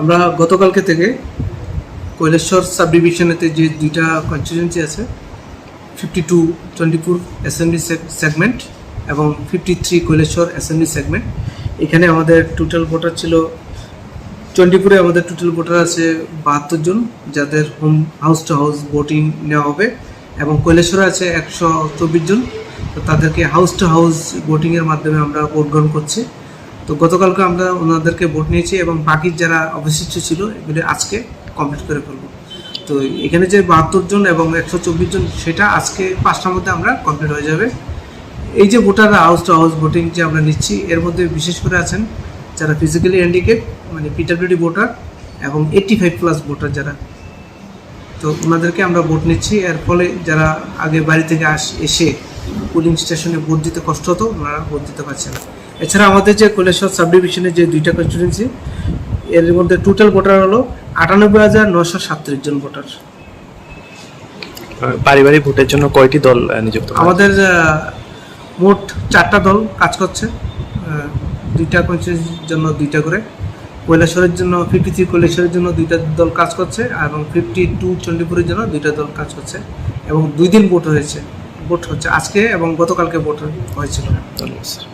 আমরা গতকালকে থেকে কৈলেশ্বর সাব ডিভিশনেতে যে দুইটা কনস্টিটুয়েন্সি আছে ফিফটি টু টোয়েন্টিপুর অ্যাসেম্বলি সেগমেন্ট এবং fifty three Kaileshwar assembly segment এখানে আমাদের টোটাল ভোটার ছিল টোয়েন্টিপুরে আমাদের টোটাল ভোটার আছে বাহাত্তর জন, যাদের home house to house voting নেওয়া হবে এবং কৈলেশ্বরে আছে একশো চব্বিশ জন। তো তাদেরকে হাউস টু হাউস ভোটিংয়ের মাধ্যমে আমরা ভোট গ্রহণ করছি। তো গতকালকে আমরা ওনাদেরকে ভোট নিয়েছি এবং বাকি যারা অবশিষ্ট ছিল, এগুলি আজকে কমপ্লিট করে ফেলব। তো এখানে যে বাহাত্তর জন এবং একশো চব্বিশ জন, সেটা আজকে পাঁচটার মধ্যে আমরা কমপ্লিট হয়ে যাবে। এই যে ভোটাররা হাউস টু হাউস ভোটিং যে আমরা নিচ্ছি, এর মধ্যে বিশেষ করে আছেন যারা ফিজিক্যালি হ্যান্ডিক্যাপ মানে পিডাব্লিউডি ভোটার এবং এইট্টি ফাইভ প্লাস ভোটার যারা। তো ওনাদেরকে আমরা ভোট নিচ্ছি, এর ফলে যারা আগে বাড়ি থেকে আস, এসে পোলিং স্টেশনে ভোট দিতে কষ্ট হতো, ওনারা ভোট দিতে পারছে না এছাড়া আমাদের যে কৈলেশ্বর সাব ডিভিশনের যে দুইটা কনস্টিটুয়েন্সি এর মধ্যে টোটাল ভোটার হলো আটানব্বই হাজার নশো সাতত্রিশ জন ভোটার পারিবারিক ভোটের জন্য কয়টি দল নিযুক্ত আমাদের মোট চারটা দল কাজ করছে। দুইটা কনস্টিটিউন্সির জন্য দুইটা করে। কৈলাসরের জন্য ফিফটি থ্রি কৈলাসরের জন্য দুইটা দল কাজ করছে এবং ফিফটি টু চণ্ডীপুরের জন্য দুইটা দল কাজ করছে এবং দুই দিন ভোট হয়েছে। ভোট হচ্ছে আজকে এবং গতকালকে ভোট হয়েছিল। ধন্যবাদ স্যার।